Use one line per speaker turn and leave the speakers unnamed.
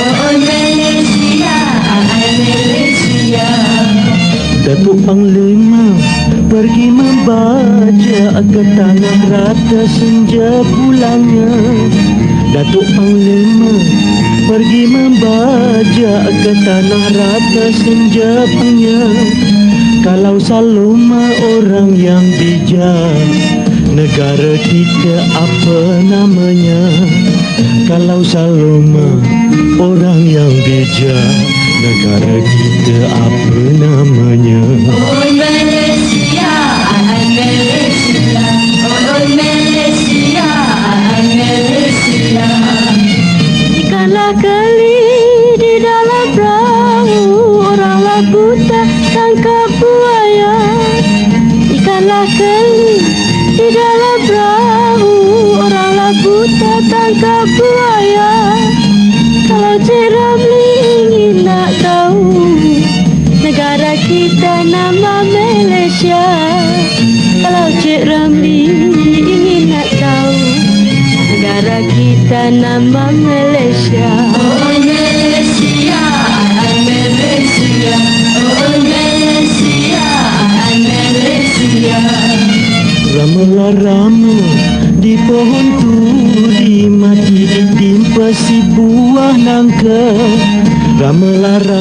Oh Malaysia.
Datuk Panglima pergi membaca ke tanah rata senja pulangnya Datuk Panglima pergi membaca ke tanah rata senja punya. Kalau Saloma orang yang bijak Negara kita apa namanya? Kalau Saloma orang yang bijak Negara kita apa namanya?
Oh Malaysia, ay Malaysia, oh Malaysia, ay Malaysia.
Ikanlah keli di dalam perahu Oranglah buta tangkap buaya Ikanlah keli di dalam perahu Oranglah buta tangkap buaya Kalau Cik Ramli ingin nak tahu Negara kita nama Malaysia. Kalau Cik Ramli ingin nak tahu Negara kita nama
Malaysia
Ramalah rama di pohon turi Mati ditimpa si buah nangka. Ramalah rama